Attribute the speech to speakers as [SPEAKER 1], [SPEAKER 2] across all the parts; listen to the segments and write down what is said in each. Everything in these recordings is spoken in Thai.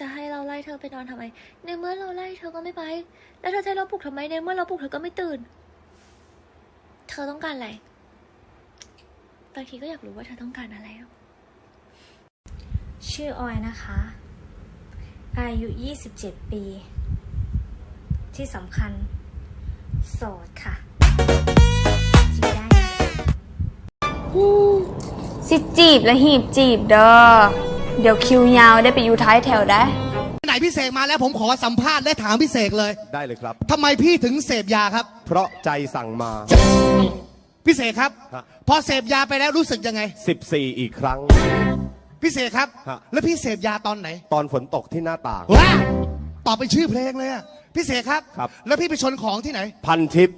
[SPEAKER 1] จะให้เราไล่เธอไปนอนทำไม ในเมื่อเราไล่เธอก็ไม่ไป แล้วเธอจะให้เราปลุกทำไมในเมื่อเราปลุกเธอก็ไม่ตื่น เธอต้องการอะไร บางทีก็อยากรู้ว่าเธอต้องการอะไร
[SPEAKER 2] ชื่อออยนะคะ อายุ 27 ปี ที่สำคัญ โสดค่ะจีบได้นะ
[SPEAKER 3] สิจีบและหีบจีบเด้อ เดี๋ยวคิวยาวได้ไปอยู่ท้ายแถวได้
[SPEAKER 4] ไหนพี่เสกมาแล้วผมขอสัมภาษณ์และถามพี่เสกเลย
[SPEAKER 5] ได้เลยครับ
[SPEAKER 4] ทำไมพี่ถึงเสพยาครับ
[SPEAKER 5] เพราะใจสั่งมา
[SPEAKER 4] พี่เสกครับ
[SPEAKER 5] ฮะ
[SPEAKER 4] พอเสพยาไปแล้วรู้สึกยังไง
[SPEAKER 5] 14 อีกครั้ง
[SPEAKER 4] พี่เสกครับ
[SPEAKER 5] ฮะ
[SPEAKER 4] แล้วพี่เสพยาตอนไหน
[SPEAKER 5] ตอนฝนตกที่หน้าต่าง
[SPEAKER 4] ว้าตอบเป็นชื่อเพลงเลยอะพี่เสกครับ
[SPEAKER 5] ครับ
[SPEAKER 4] แล้วพี่ไปชนของที่ไหน
[SPEAKER 5] พันทิป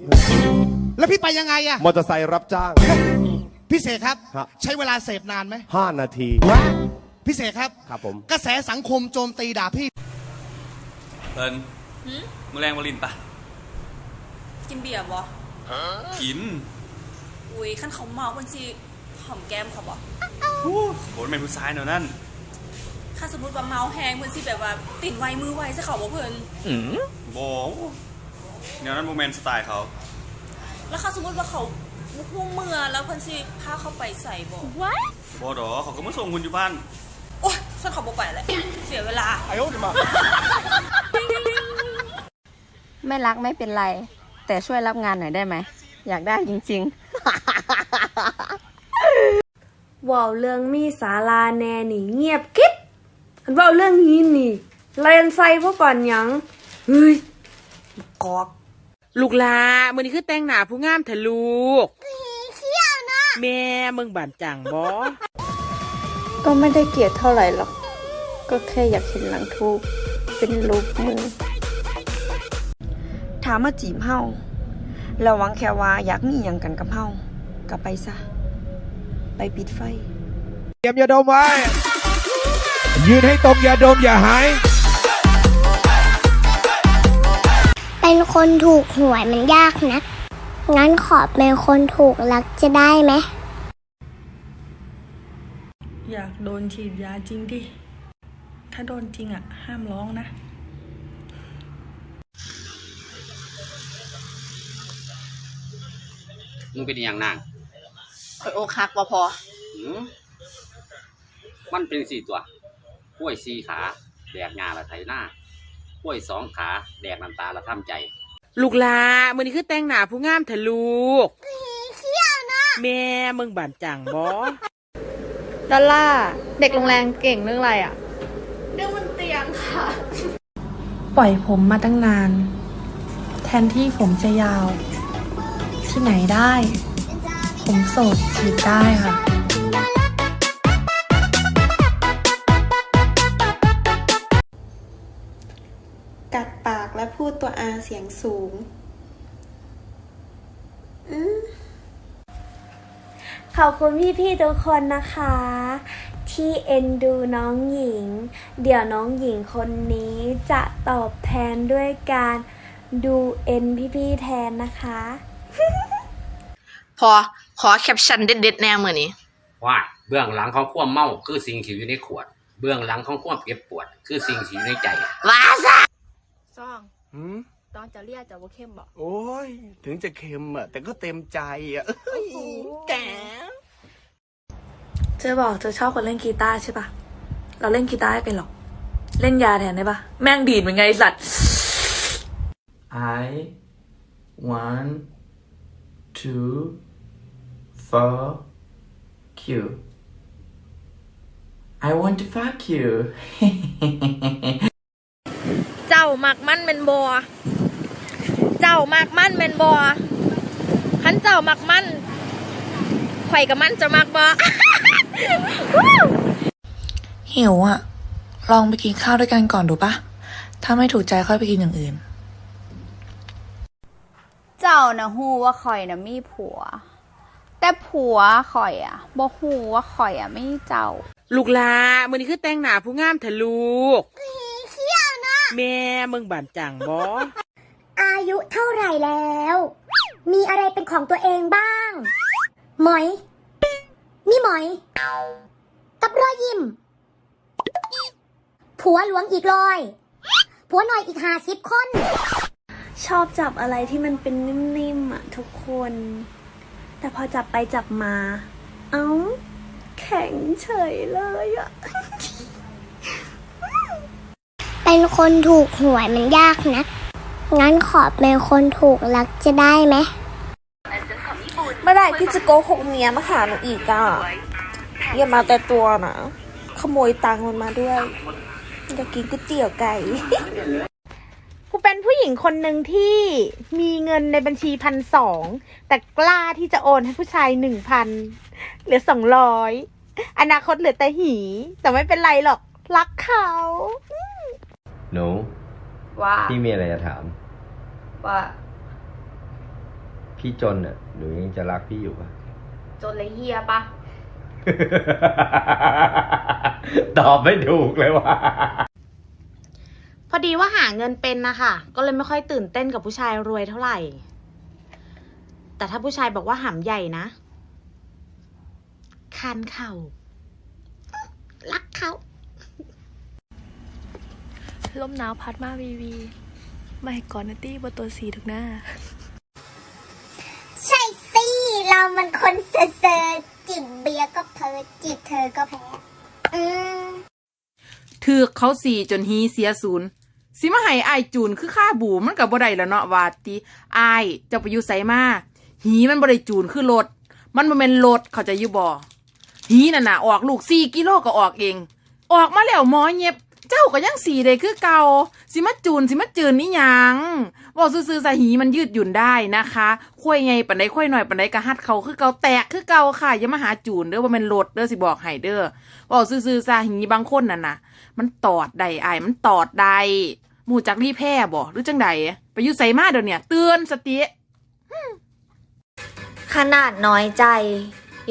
[SPEAKER 4] แล้วพี่ไปยังไงอะ
[SPEAKER 5] มอเตอร์ไซค์รับจ้าง
[SPEAKER 4] พี่เสกครับ
[SPEAKER 5] ฮะ
[SPEAKER 4] ใช้เวลาเสพนานไหม
[SPEAKER 5] 5 นาที
[SPEAKER 4] ว้า พี่เสกครับ
[SPEAKER 5] ครับผม
[SPEAKER 4] กระแสสังคมโจมตีด่าพี่
[SPEAKER 6] เอิญมือแรงมาลินปะ
[SPEAKER 7] กินเบียร์บ่
[SPEAKER 6] กิน
[SPEAKER 7] อุ้ยขั้นเขาเมาคนสิหอมแก้มเขาบ่
[SPEAKER 6] โหเป็นผู้ชายเนาะนั่น
[SPEAKER 7] ถ้าสมมติว่าเมาแหงเพิ่นสิแบบว่าติดไวมือไวซะเขาบ่เพิ่น
[SPEAKER 6] บอกแนวนั้นโมเมนต์สไตล์เขา
[SPEAKER 7] แล้วถ้าสมมติว่าเขาบุกมุ่งเมื่อแล้วเพิ่นสิพาเขาไปใส่บ่
[SPEAKER 6] บอดอเขาก็มาส่งคุณอยู่บ้าน
[SPEAKER 7] โอ๊ยฉันเขาบ่ไปแหละเสียเวลา
[SPEAKER 3] ไม่รักไม่เป็นไร แต่ช่วยรับงานหน่อยได้ไหม อยากได้จริงๆ
[SPEAKER 8] เว่าเรื่องมีสาราแน่นี่เงียบกิ๊บอันเว่าเรื่องนี้นี่เรียนใส่พวกก่อนหยังเฮ้ยกอก
[SPEAKER 9] ลูกหลามือนี้คือแต่งหน้าผู้งามเถอะลูกแม่มึงบานจังบอ
[SPEAKER 3] ก็ไม่ได้เกลียดเท่าไหร่หรอก ก็แค่อยากเห็นหลังทูบเป็นรูปมือ ถามมาจีบเฮาแล้วหวังแค่ว่าอยากมีอย่างกันกับเฮาก็ไปซะ ไปปิดไฟ
[SPEAKER 10] เตรียมยาดมไว้ ยืนให้ตรงยาดมอย่าหาย
[SPEAKER 11] เป็นคนถูกหวยมันยากนะ งั้นขอเป็นคนถูกรักจะได้ไหม
[SPEAKER 8] อยากโดนฉีดยาจริงดิ ถ้าโดนจริงอะ ห้ามร้องนะ
[SPEAKER 12] มึงเป็นอหย่างนาง
[SPEAKER 3] ข่อยอกหักบ่พอ
[SPEAKER 12] หืมมันเป็นสี่ตัวกล้วยสี่ขา แดกงาละไถหน้ากล้วยสองขา แดกน้ำตาละทำใจ
[SPEAKER 9] ลูกหลามือนี้คือแต่งหน้าผู้งามเถอะลูกแม่มึงบานจังบอ
[SPEAKER 3] ดอลล่าเด็กโรงแรมเก่งเรื่องอะไรอะ
[SPEAKER 8] ปล่อยผมมาตั้งนาน แทนที่ผมจะยาว ที่ไหนได้ ผมโสดฉีดได้ค่ะ
[SPEAKER 3] กัดปากและพูดตัวอาเสียงสูง
[SPEAKER 8] ขอบคุณพี่ๆทุกคนนะคะ ที่เอ็นดูน้องหญิง เดี๋ยวน้องหญิงคนนี้จะตอบแทนด้วยการดูเอ็นพี่ๆแทนนะคะ
[SPEAKER 3] พอขอแคปชั่นเด็ดๆแน่มือนี้
[SPEAKER 12] ว่าเบื้องหลังของความเมาคือสิ่งที่อยู่ในขวด เบื้องหลังของความเก็บปวด คือสิ่งที่อยู่ในใจ
[SPEAKER 3] ว้าซะ
[SPEAKER 9] ซ่อง
[SPEAKER 10] หืม
[SPEAKER 9] ตอนจะเรียกจะว่าเข้มบอก
[SPEAKER 10] โอ้ย ถึงจะเค็มอะ แต่ก็เต็มใจอะเอ้ยแก
[SPEAKER 8] เธอบอกเธอชอบคนเล่นกีตาร์ใช่ปะเราเล่นกีตาร์ไม่เป็นหรอก เล่นยาแทนได้ปะแม่งดีดเหมือนไงไอ้สัตว์
[SPEAKER 13] I want to fuck you. I want to fuck you.
[SPEAKER 2] เจ้ามักมั่นเป็นบอเจ้ามักมั่นเป็นบอขันเจ้ามักมั่นข่อยกับมั่นจะมักบอ
[SPEAKER 8] หิวอะลองไปกินข้าวด้วยกันก่อนดูปะถ้าไม่ถูกใจค่อยไปกินอย่างอื่น
[SPEAKER 3] เจ้านะฮู้ว่าข่อยนะมีผัว แต่ผัวข่อยอะบ่ฮู้ว่าข่อยอะไม่เจ้า
[SPEAKER 9] ลูกหลามือนี้คือแต่งหน้าผู้งามเถอะลูกแม่มึงบานจังบอ
[SPEAKER 11] อายุเท่าไหร่แล้ว มีอะไรเป็นของตัวเองบ้าง หมอยมี หมอย กับรอยยิ้ม ผัวหลวงอีกลอย ผัวหน่อยอีกห้าสิบคน
[SPEAKER 8] ชอบจับอะไรที่มันเป็นนิ่มๆอะทุกคน แต่พอจับไปจับมา เอ้า แข็งเฉยเลยอะ
[SPEAKER 11] เป็นคนถูกหวยมันยากนะ งั้นขอเป็นคนถูกรักจะได้ไหม
[SPEAKER 7] เมื่อไหร่พี่จะโกหกเมียมาหาหนูอีกอะอย่ามาแต่ตัวนะขโมยตังค์มันมาด้วยอยากกินก๋วยเตี๋ยวไก่
[SPEAKER 14] กูเป็นผู้หญิงคนหนึ่งที่มีเงินในบัญชีพันสองแต่กล้าที่จะโอนให้ผู้ชายหนึ่งพันเหลือสองร้อยอนาคตเหลือแต่หี แต่ไม่เป็นไรหรอก รักเขา
[SPEAKER 15] หนู
[SPEAKER 16] ว่า
[SPEAKER 15] พี่มีอะไรจะถาม
[SPEAKER 16] ว่า
[SPEAKER 15] พี่จนอะหนูยังจะรักพี่อยู่ปะ
[SPEAKER 16] จนเลยเฮียปะ
[SPEAKER 15] ตอบไม่ถูกเลยว่ะ
[SPEAKER 14] พอดีว่าหาเงินเป็นนะคะก็เลยไม่ค่อยตื่นเต้นกับผู้ชายรวยเท่าไหร่ แต่ถ้าผู้ชายบอกว่าหำใหญ่นะคันเข่ารักเขา
[SPEAKER 17] ลมหนาวพัดมาวีวี ไม่ก่อนนะตี้บนตัวสีถึงหน้า
[SPEAKER 11] ใช่สิเรา มันคนเซอร์จิบเบียร์ก็เพอจิบเธอก็แพ้อืม
[SPEAKER 18] ถือเขาสี่จนฮีเสียศูนย์สิมาให้อายจูนคือค่าบูมันกับบ่ได้แล้วเนาะวาติอายเจะไปอยู่ไสมาหีมันบ่ได้จูนคือรถมันบ่แม่นรถเขาจะอยู่บ่หีนั่นน่ะออกลูกสี่กิโลก็ออกเอง ออกมาแล้วหมอเย็บ เจ้าก็ยังสีได้คือเก่าสิมาจูนสิมาจืนนี่ยังบอกซื่อๆสะหีมันยืดหยุ่นได้นะคะค่อยไงปันไดค่อยหน่อยปันไดกระหัดเขาคือเก่าแตกคือเก่าค่ะอย่ามาหาจูนเด้อว่ามันรถเด้อสิบอกให้เด้อบอกซื่อๆสะหีบางคนน่ะนะมันตอดได้อายมันตอดได้หมู่จักรีแพ่บ่หรือจังใดไปยู่ไสมาเดี๋ยวเนี้เตือนสติ
[SPEAKER 19] ขนาดน้อยใจ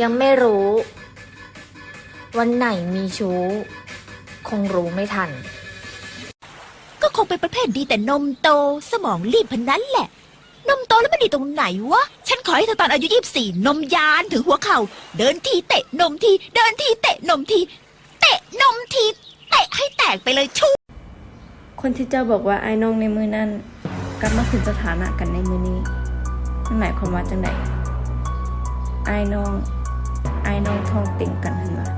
[SPEAKER 19] ยังไม่รู้ วันไหนมีชู้ คงรู้ไม่ทัน
[SPEAKER 20] ก็คงเป็นประเภทดีแต่นมโตสมองรีบพันนั้นแหละ นมโตแล้วมันดีตรงไหนวะ ฉันขอให้เธอตอนอายุยี่สี่นมยานถึงหัวเข่า เดินทีเตะนมที เดินทีเตะนมที เตะนมที เตะให้แตกไปเลยชู
[SPEAKER 3] คนที่เจ้าบอกว่าไอ้น้องในมือนั้นกลับมาถึงสถานะกันในมือนี้มันหมายความว่าจังไดไอ้น้องไอ้น้องทองติ่งกันหันวะ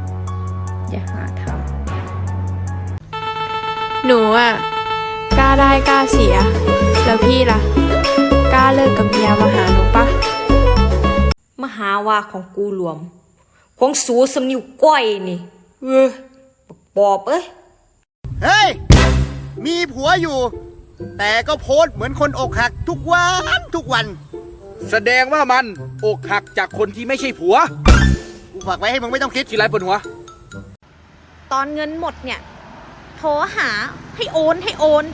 [SPEAKER 3] อย่าหาทำ
[SPEAKER 2] หนูอะกล้าได้กล้าเสีย แล้วพี่ล่ะ กล้าเลิกกับเมียมาหาหนูปะ
[SPEAKER 7] มหาว่าของกูหลวม ของสูสำนิวก้อยนี่ เออบักปอบเอ้ย
[SPEAKER 21] เฮ้ย มีผัวอยู่ แต่ก็โพสต์เหมือนคนอกหักทุกวันทุกวัน
[SPEAKER 10] แสดงว่ามันอกหักจากคนที่ไม่ใช่ผัว
[SPEAKER 21] กูฝากไว้ให้มึงไม่ต้องคิด
[SPEAKER 10] ที่ไรปวดหัว
[SPEAKER 14] ตอนเงินหมดเนี่ย โทรหาให้โอนให้โอน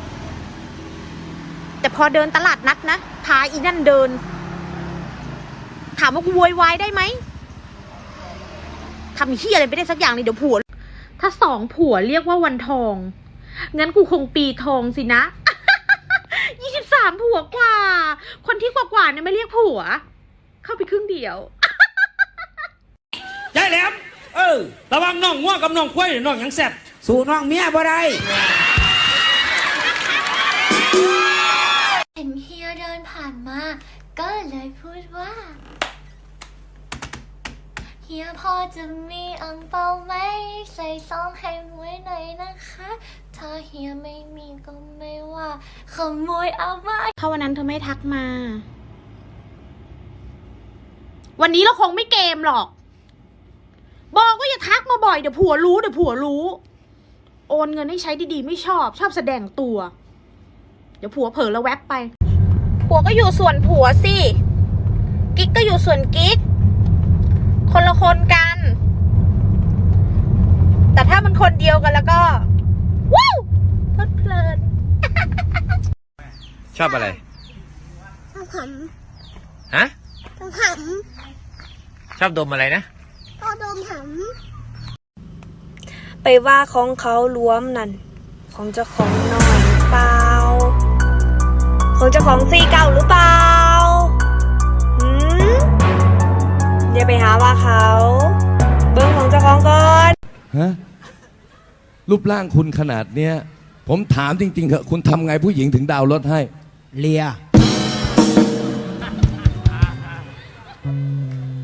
[SPEAKER 14] แต่พอเดินตลาดนัดนะพาอีนั่นเดิน ถามว่ากูโวยวายได้ไหมทำเฮียอะไรไม่ได้สักอย่างเลยเดี๋ยวผัว ถ้าสองผัวเรียกว่าวันทอง งั้นกูคงปีทองสินะยี่สิบสามผัวกว่า คนที่กว่ากว่าเนี่ยไม่เรียกผัว เข้าไปครึ่งเดียว
[SPEAKER 22] ยายแหลม เออ ระวังน้องง่วกับน้องกล้วยหรือน้องยังแซ่บ สู่น้องเมียบ่ได้
[SPEAKER 17] เห็นเฮียเดินผ่านมา ก็เลยพูดว่า เฮียพอจะมีอังเปาไหม ใส่ซองให้ไว้หน่อยนะคะ ถ้าเฮียไม่มีก็ไม่ว่า ขโมยเอาไว้
[SPEAKER 14] ถ้าวันนั้นเธอไม่ทักมา วันนี้เราคงไม่เกมหรอก บอกว่าอย่าทักมาบ่อยเดี๋ยวผัวรู้เดี๋ยวผัวรู้ โอนเงินให้ใช้ดีๆ ไม่ชอบ ชอบแสดงตัว เดี๋ยวผัวเผลอแล้วแวบไป ผัวก็อยู่ส่วนผัวสิ กิ๊กก็อยู่ส่วนกิ๊ก คนละคนกัน แต่ถ้ามันคนเดียวกันแล้วก็ว้าวเพลิดเพลิน
[SPEAKER 15] ชอบอะไร
[SPEAKER 11] ต้องห
[SPEAKER 15] ฮะำ
[SPEAKER 11] ต้องห
[SPEAKER 15] ชอบดมอะไรนะำ
[SPEAKER 11] ก็ดมห
[SPEAKER 7] ไปว่าของเขารวมนั่น ของเจ้าของน้อยหรือเปล่า ของเจ้าของซีเก่าหรือเปล่าหืมอย่าไปหาว่าเขา เบิ้งของเจ้าของก่อน
[SPEAKER 10] ฮะ
[SPEAKER 23] รูปร่างคุณขนาดเนี้ย ผมถามจริงๆเถอะคุณทำไงผู้หญิงถึงดาวน์รถให้
[SPEAKER 24] เลีย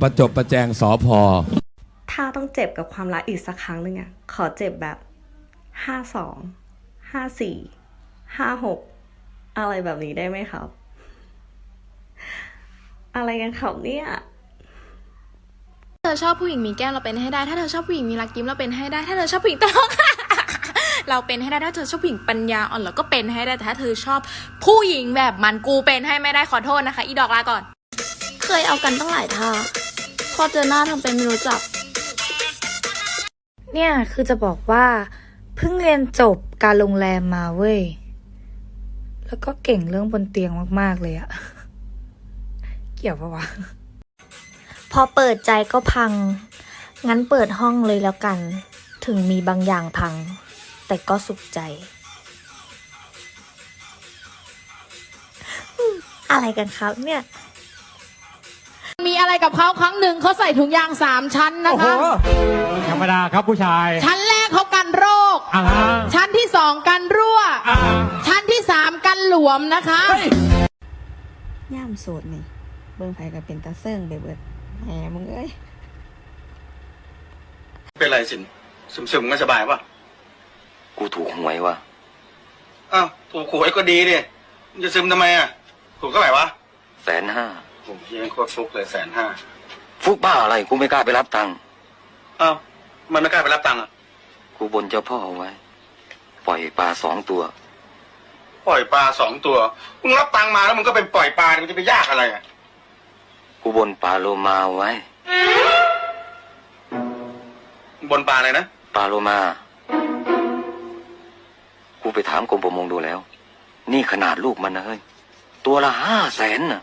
[SPEAKER 23] ประจบประแจงสอพอ
[SPEAKER 25] ถ้าต้องเจ็บกับความรักอีกสักครั้งหนึ่งอะขอเจ็บแบบห้าสองห้าสี่ห้าหกอะไรแบบนี้ได้ไหมครับ อะไรกันครับเนี่ย
[SPEAKER 2] เธอชอบผู้หญิงมีแก้มเราเป็นให้ได้ ถ้าเธอชอบผู้หญิงมีรักยิ้มเราเป็นให้ได้ ถ้าเธอชอบผู้หญิงตลกเราเป็นให้ได้ถ้าเธอชอบผู้หญิงปัญญาอ่อนเราก็เป็นให้ได้แต่ถ้าเธอชอบผู้หญิงแบบมันกูเป็นให้ไม่ได้ขอโทษนะคะ อีดอกลาก่อน
[SPEAKER 26] เคยเอากันตั้งหลายท่าพอเจอหน้าทำเป็นไม่รู้จัก
[SPEAKER 27] เนี่ยคือจะบอกว่าเพิ่งเรียนจบการโรงแรมมาเว้ย แล้วก็เก่งเรื่องบนเตียงมาก ๆ เลยอะเกี่ยวปะวะ
[SPEAKER 4] พอเปิดใจก็พัง งั้นเปิดห้องเลยแล้วกัน ถึงมีบางอย่างพัง แต่ก็สุขใจ อะไรกันครับเนี่ย
[SPEAKER 22] มีอะไรกับเขาครั้งหนึ่งเขาใส่ถุงยางสามชั้นนะคะ
[SPEAKER 28] ธรรมดาครับผู้ชาย
[SPEAKER 22] ชั้นแรกเขากันโรค
[SPEAKER 28] อ่า
[SPEAKER 22] ชั้นที่สองกันรั่ว
[SPEAKER 28] อ่า
[SPEAKER 22] ชั้นที่สามกันหลวมนะคะ
[SPEAKER 3] ย่ามโสดนี่ เบิ่งไผก็เป็นตาเซิงไปเบิดแหมมึงเอ้ย
[SPEAKER 10] เป็นไรสินซึมๆก็สบายป่ะ
[SPEAKER 29] กูถูกหวยว่ะ
[SPEAKER 10] อ้าวถูกหวยก็ดีดิมึงจะซึมทำไมอะถูกเท่าไหร่วะ
[SPEAKER 29] แสนห้า
[SPEAKER 10] ผมยังโคตรฟุกเลยแสนห้า
[SPEAKER 29] ฟุกบ้าอะไรกูไม่กล้าไปรับตังค์
[SPEAKER 10] อ้าวมันไม่กล้าไปรับตังค์อะ
[SPEAKER 29] กูบนเจ้าพ่อเอาไว้ ปล่อยปลาสองตัว
[SPEAKER 10] ปล่อยปลาสองตัวมึงรับตังค์มาแล้วมึงก็ไปปล่อยปลามันจะไปยากอะไรอะ
[SPEAKER 29] กูบนปลาโลมาเอาไว้
[SPEAKER 10] บนปลาอะไรนะ
[SPEAKER 29] ปลาโลมา กูไปถามกรมประมงดูแล้ว นี่ขนาดลูกมันนะเฮ้ย ตัวละห้าแสนน่ะ